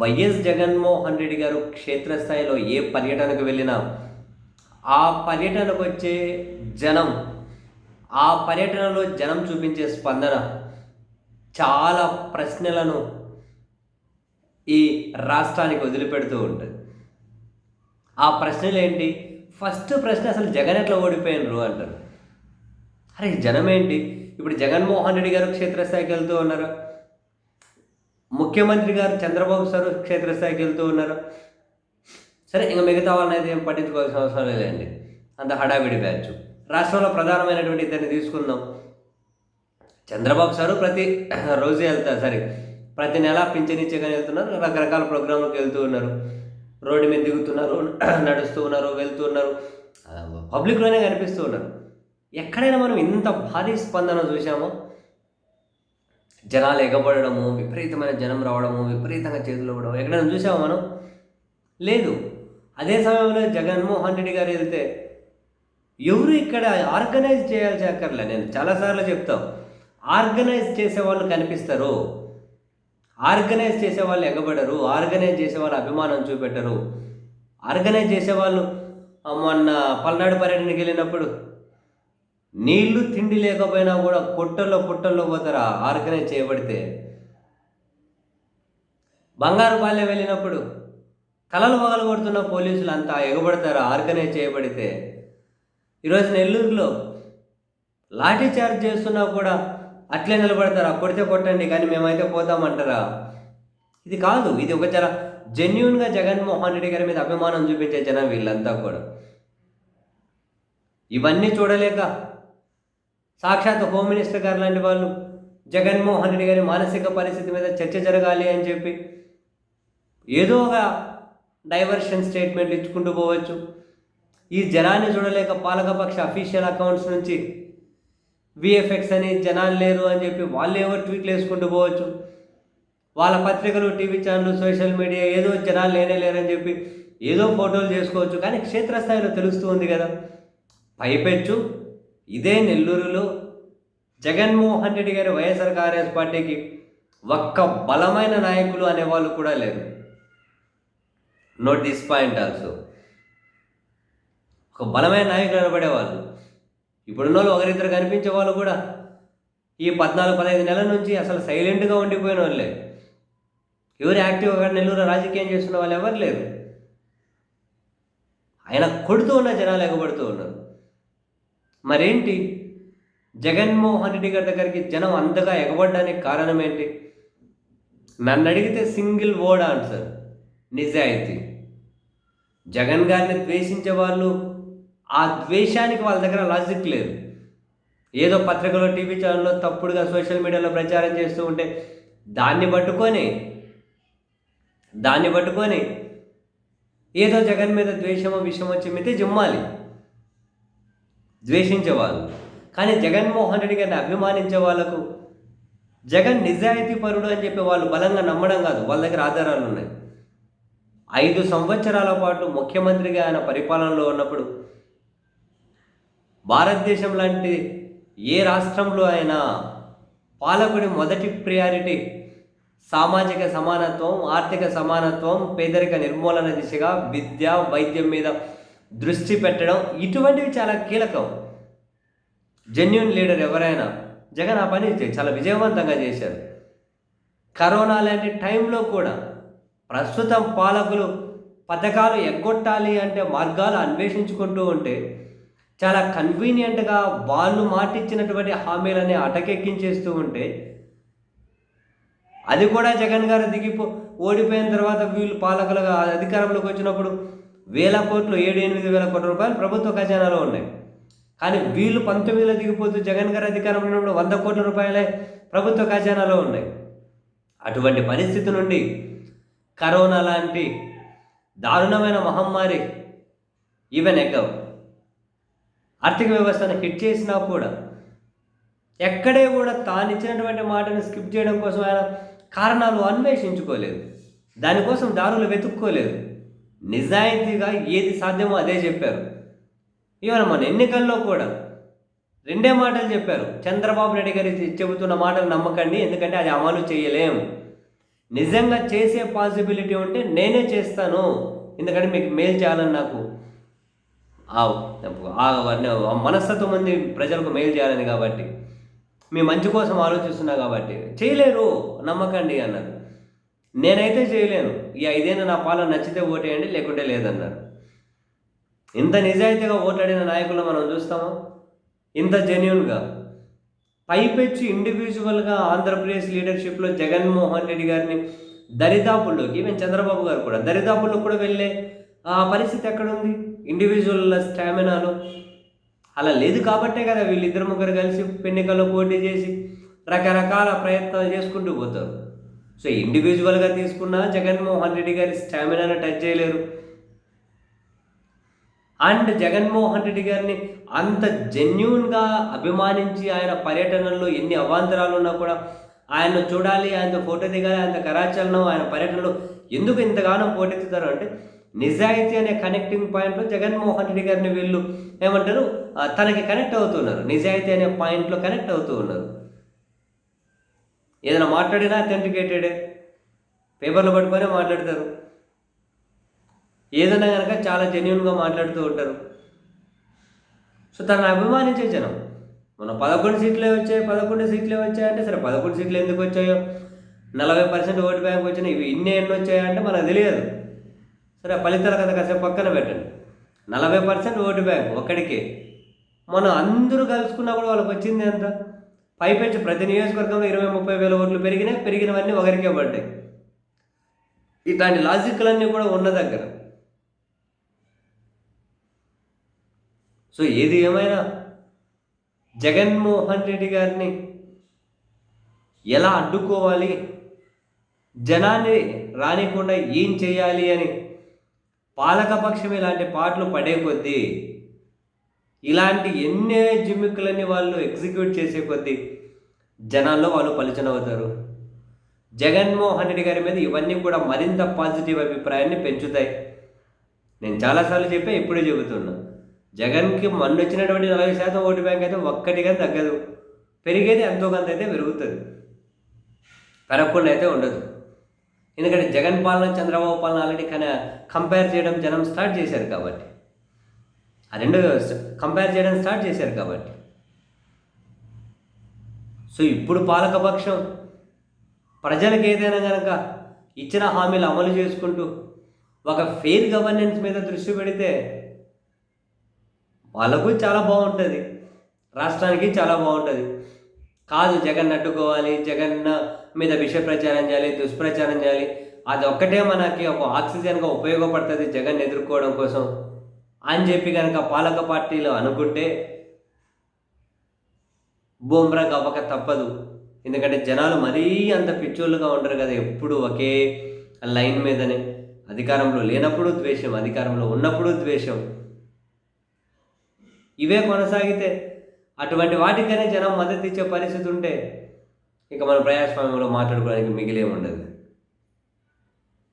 YS Jaganmohan Reddy గారు క్షేత్రస్థాయిలో ఏ పర్యటనకు వెళ్ళినా ఆ పర్యటనకు వచ్చే జనం ఆ పర్యటనలో జనం చూపించే స్పందన చాలా ప్రశ్నలను ఈ రాష్ట్రానికి వదిలిపెడుతూ ఉంటుంది. ఆ ప్రశ్నలు ఏంటి? ఫస్ట్ ప్రశ్న అసలు జగన్ ఎట్లా ఓడిపోయినరు అంటారు. అరే జనం ఏంటి? ఇప్పుడు జగన్మోహన్ రెడ్డి గారు క్షేత్రస్థాయికి వెళ్తూ ఉన్నారు. ముఖ్యమంత్రి గారు చంద్రబాబు సార్ క్షేత్రస్థాయికి వెళ్తూ ఉన్నారు. సరే ఇంకా మిగతా వాళ్ళని అయితే ఏం పట్టించుకోవాల్సిన అవసరం లేదండి. అంత హడావిడి బ్యాచ్. రాష్ట్రంలో ప్రధానమైనటువంటి ఇద్దరిని తీసుకుందాం. చంద్రబాబు సారు ప్రతి రోజు వెళ్తారు సరే ప్రతి నెల పింఛనిచ్చేగానే వెళ్తున్నారు. రకరకాల ప్రోగ్రాంలకు వెళ్తూ ఉన్నారు. రోడ్డు మీద దిగుతున్నారు నడుస్తూ ఉన్నారు వెళ్తూ ఉన్నారు. పబ్లిక్లోనే కనిపిస్తూ ఉన్నారు. ఎక్కడైనా మనం ఇంత భారీ స్పందన చూసామో జనాలు ఎగబడము విపరీతమైన జనం రావడము విపరీతంగా చేతులు ఇవ్వడం ఎక్కడైనా చూసామా మనం? లేదు. అదే సమయంలో జగన్మోహన్ రెడ్డి గారు వెళ్తే ఎవరు ఇక్కడ ఆర్గనైజ్ చేయాల్సి అక్కర్లే? నేను చాలాసార్లు చెప్తాం. ఆర్గనైజ్ చేసే వాళ్ళు కనిపిస్తారు. ఆర్గనైజ్ చేసే వాళ్ళు ఎగబడరు. ఆర్గనైజ్ చేసే వాళ్ళు అభిమానం చూపెట్టరు. ఆర్గనైజ్ చేసే వాళ్ళు మొన్న పల్నాడు పర్యటనకి వెళ్ళినప్పుడు నీళ్ళు తిండి లేకపోయినా కూడా కొట్టల్లో పుట్టల్లో పోతారా? ఆర్గనైజ్ చేయబడితే. బంగారు బాల్యం వెళ్ళినప్పుడు కలలు పగలు కొడుతున్న పోలీసులు అంతా ఎగబడతారా? ఆర్గనైజ్ చేయబడితే. ఈరోజు నెల్లూరులో లాఠీ చార్జ్ చేస్తున్నా కూడా అట్లే నిలబడతారా? కొడితే కొట్టండి కానీ మేమైతే పోతామంటారా? ఇది కాదు ఇది ఒక చాలా జెన్యున్గా జగన్మోహన్ రెడ్డి గారి మీద అభిమానం చూపించే జనం వీళ్ళంతా కూడా. ఇవన్నీ చూడలేక సాక్షాత్ హోమ్ మినిస్టర్ గారు లాంటి వాళ్ళు జగన్మోహన్ రెడ్డి గారి మానసిక పరిస్థితి మీద చర్చ జరగాలి అని చెప్పి ఏదో ఒక డైవర్షన్ స్టేట్మెంట్లు ఇచ్చుకుంటూ పోవచ్చు. ఈ జనాన్ని చూడలేక పాలకపక్ష అఫీషియల్ అకౌంట్స్ నుంచి విఎఫ్ఎక్స్ అని జనాలు లేరు అని చెప్పి వాళ్ళు ఏవో ట్వీట్లు వేసుకుంటూ పోవచ్చు. వాళ్ళ పత్రికలు టీవీ ఛానళ్ళు సోషల్ మీడియా ఏదో జనాలు లేనే లేరని చెప్పి ఏదో ఫోటోలు చేసుకోవచ్చు. కానీ క్షేత్రస్థాయిలో తెలుస్తూ ఉంది కదా. పైపెచ్చు ఇదే నెల్లూరులో జగన్మోహన్ రెడ్డి గారి వైఎస్ఆర్ కాంగ్రెస్ పార్టీకి ఒక్క బలమైన నాయకులు అనేవాళ్ళు కూడా లేరు. నోట్ దిస్ పాయింట్ ఆల్సో ఒక బలమైన నాయకులు అనబడేవాళ్ళు ఇప్పుడున్న వాళ్ళు ఒకరిద్దరు కనిపించే వాళ్ళు కూడా ఈ పద్నాలుగు పదహైదు నెలల నుంచి అసలు సైలెంట్గా ఉండిపోయిన వాళ్ళే. ఎవరు యాక్టివ్గా నెల్లూరు రాజకీయం చేస్తున్న వాళ్ళు ఎవరు లేరు. ఆయన కొడుతూ ఉన్న జనాలు ఎగబడుతూ ఉన్నారు. మరేంటి? జగన్మోహన్ రెడ్డి గారి దగ్గరికి జనం అంతగా ఎగబడడానికి కారణం ఏంటి? నన్ను అడిగితే సింగిల్ వర్డ్ ఆన్సర్ నిజాయితీ. జగన్ గారిని ద్వేషించే వాళ్ళు ఆ ద్వేషానికి వాళ్ళ దగ్గర లాజిక్ లేదు. ఏదో పత్రికలో టీవీ ఛానల్లో తప్పుడుగా సోషల్ మీడియాలో ప్రచారం చేస్తూ ఉంటే దాన్ని పట్టుకొని దాన్ని పట్టుకొని ఏదో జగన్ మీద ద్వేషమో విషయమో చిమ్మితే జిమ్మాలి. ద్వేషించేవాళ్ళు. కానీ జగన్మోహన్ రెడ్డి గారిని అభిమానించే వాళ్ళకు జగన్ నిజాయితీ పరుడు అని చెప్పి వాళ్ళు బలంగా నమ్మడం కాదు. వాళ్ళ దగ్గర ఆధారాలు ఉన్నాయి. ఐదు సంవత్సరాల పాటు ముఖ్యమంత్రిగా ఆయన పరిపాలనలో ఉన్నప్పుడు భారతదేశం లాంటి ఏ రాష్ట్రంలో అయినా పాలకుడి మొదటి ప్రియారిటీ సామాజిక సమానత్వం ఆర్థిక సమానత్వం పేదరిక నిర్మూలన దిశగా విద్య వైద్యం మీద దృష్టి పెట్టడం ఇటువంటివి చాలా కీలకం. జెన్యున్ లీడర్ ఎవరైనా జగన్ ఆ పని చాలా విజయవంతంగా చేశారు. కరోనా లాంటి టైంలో కూడా ప్రస్తుతం పాలకులు పథకాలు ఎగ్గొట్టాలి అంటే మార్గాలు అన్వేషించుకుంటూ ఉంటే చాలా కన్వీనియంట్గా వాళ్ళు మాటిచ్చినటువంటి హామీలని అటకెక్కించేస్తూ ఉంటే అది కూడా జగన్ గారు దిగిపో ఓడిపోయిన తర్వాత వీళ్ళు పాలకులుగా అధికారంలోకి వచ్చినప్పుడు వేల కోట్లు ఏడు ఎనిమిది వేల కోట్ల రూపాయలు ప్రభుత్వ ఖజానాలో ఉన్నాయి. కానీ వీళ్ళు పంతొమ్మిదిలో దిగిపోతూ జగన్ గారు అధికారంలో ఉన్నప్పుడు వంద కోట్ల రూపాయలే ప్రభుత్వ ఖజానాలో ఉన్నాయి. అటువంటి పరిస్థితి నుండి కరోనా లాంటి దారుణమైన మహమ్మారి ఈవెన్ ఎగ్గవ్ ఆర్థిక వ్యవస్థను హిట్ చేసినా కూడా ఎక్కడే కూడా తాను ఇచ్చినటువంటి మాటను స్కిప్ చేయడం కోసం ఆయన కారణాలు అన్వేషించుకోలేదు. దానికోసం దారులు వెతుక్కోలేదు. నిజాయితీగా ఏది సాధ్యమో అదే చెప్పారు. ఇవాళ మన ఎన్నికల్లో కూడా రెండే మాటలు చెప్పారు. చంద్రబాబు నాయుడు గారి చెబుతున్న మాటలు నమ్మకండి ఎందుకంటే అది అమలు చేయలేము నిజంగా చేసే పాసిబిలిటీ ఉంటే నేనే చేస్తాను. ఎందుకంటే మీకు మేలు చేయాలని నాకు మనస్తత్వం మంది ప్రజలకు మేలు చేయాలని కాబట్టి. మీ మంచి కోసం ఆలోచిస్తున్నా కాబట్టి. చేయలేరు. నమ్మకండి అన్నారు. నేనైతే చేయలేను. ఈ ఐదేళ్ళు నా పాలన నచ్చితే ఓటేయండి లేకుంటే లేదన్నారు. ఇంత నిజాయితీగా ఓటాడిన నాయకులు మనం చూస్తామా? ఇంత జెన్యున్గా. పైపెచ్చి ఇండివిజువల్గా ఆంధ్రప్రదేశ్ లీడర్షిప్లో జగన్మోహన్ రెడ్డి గారిని దరిదాపుల్లోకి ఈవెన్ చంద్రబాబు గారు కూడా దరిదాపుల్లో కూడా వెళ్ళే ఆ పరిస్థితి ఎక్కడుంది? ఇండివిజువల్ స్టామినాలో. అలా లేదు కాబట్టే కదా వీళ్ళిద్దరు ముగ్గురు కలిసి ఎన్నికల్లో పోటీ చేసి రకరకాల ప్రయత్నాలు చేసుకుంటూ పోతారు. సో ఇండివిజువల్గా తీసుకున్న జగన్మోహన్ రెడ్డి గారి స్టామినాను టచ్ చేయలేరు. అండ్ జగన్మోహన్ రెడ్డి గారిని అంత జెన్యున్గా అభిమానించి ఆయన పర్యటనల్లో ఎన్ని అవాంతరాలు ఉన్నా కూడా ఆయన చూడాలి ఆయనతో ఫోటో దిగాలి ఆయన కరాచలనం ఆయన పర్యటనలో ఎందుకు ఇంతగానో పోటెత్తుతారు అంటే నిజాయితీ అనే కనెక్టింగ్ పాయింట్లో జగన్మోహన్ రెడ్డి గారిని వీళ్ళు ఏమంటారు? తనకి కనెక్ట్ అవుతున్నారు. నిజాయితీ అనే పాయింట్లో కనెక్ట్ అవుతూ ఉన్నారు. ఏదైనా మాట్లాడినా అథెంటికేటెడే పేపర్లు పట్టుకొని మాట్లాడతారు. ఏదైనా కనుక చాలా జెన్యున్గా మాట్లాడుతూ ఉంటారు. సో తనని అభిమానించే జనం. మన పదకొండు సీట్లే వచ్చాయి పదకొండు సీట్లే వచ్చాయంటే సరే పదకొండు సీట్లు ఎందుకు వచ్చాయో? నలభై పర్సెంట్ ఓటు బ్యాంక్ వచ్చినాయి ఇవి ఇన్ని ఎన్ని వచ్చాయంటే మనకు తెలియదు. సరే ఆ ఫలితాల కథ కాసేపు పక్కన పెట్టండి. నలభై పర్సెంట్ ఓటు బ్యాంక్ ఒక్కడికే. మనం అందరూ కలుసుకున్నా కూడా వాళ్ళకి వచ్చింది ఎంత? పైపెచ్చి ప్రతి నియోజకవర్గంలో ఇరవై ముప్పై వేల ఓట్లు పెరిగినాయి పెరిగినవన్నీ ఒకరికే పడ్డాయి. ఇట్లాంటి లాజిక్లన్నీ కూడా ఉన్న దగ్గర. సో ఏది ఏమైనా జగన్మోహన్ రెడ్డి గారిని ఎలా అడ్డుకోవాలి? జనాన్ని రానికుండా ఏం చేయాలి అని పాలకపక్షం ఇలాంటి పాటలు పడే కొద్దీ ఇలాంటి ఎన్నే జిమ్మిక్కులని వాళ్ళు ఎగ్జిక్యూట్ చేసే కొద్దీ జనాల్లో వాళ్ళు పలుచనవుతారు. జగన్మోహన్ రెడ్డి గారి మీద ఇవన్నీ కూడా మరింత పాజిటివ్ అభిప్రాయాన్ని పెంచుతాయి. నేను చాలాసార్లు చెప్పే ఇప్పుడే చెబుతున్నా. జగన్కి మొన్న వచ్చినటువంటి నలభై శాతం ఓటు బ్యాంక్ అయితే ఒక్కటిగా తగ్గదు. పెరిగేది ఎంతో కొంత అయితే పెరుగుతుంది. పెరగకుండా అయితే ఉండదు. ఎందుకంటే జగన్ పాలన చంద్రబాబు పాలన ఆల్రెడీ కానీ కంపేర్ చేయడం జనం స్టార్ట్ చేశారు కాబట్టి. ఆ రెండు కంపేర్ చేయడం స్టార్ట్ చేశారు కాబట్టి. సో ఇప్పుడు పాలకపక్షం ప్రజలకు ఏదైనా కనుక ఇచ్చిన హామీలు అమలు చేసుకుంటూ ఒక ఫెయిర్ గవర్నెన్స్ మీద దృష్టి పెడితే వాళ్ళకు చాలా బాగుంటుంది. రాష్ట్రానికి చాలా బాగుంటుంది. కాదు జగన్ అడ్డుకోవాలి జగన్ మీద విష ప్రచారం చేయాలి దుష్ప్రచారం చేయాలి. అది ఒక్కటే మనకి ఒక ఆక్సిజన్గా ఉపయోగపడుతుంది జగన్ ఎదుర్కోవడం కోసం. అని చెప్పి కనుక పాలక పార్టీలో అనుకుంటే బూమ్రా అవ్వక తప్పదు. ఎందుకంటే జనాలు మరీ అంత పిచ్చోళ్ళుగా ఉండరు కదా ఎప్పుడు ఒకే లైన్ మీదనే. అధికారంలో లేనప్పుడు ద్వేషం అధికారంలో ఉన్నప్పుడు ద్వేషం. ఇవే కొనసాగితే అటువంటి వాటికనే జనం మద్దతు ఇచ్చే పరిస్థితి ఉంటే ఇక మన ప్రజాస్వామ్యంలో మాట్లాడుకోవడానికి మిగిలే ఉండదు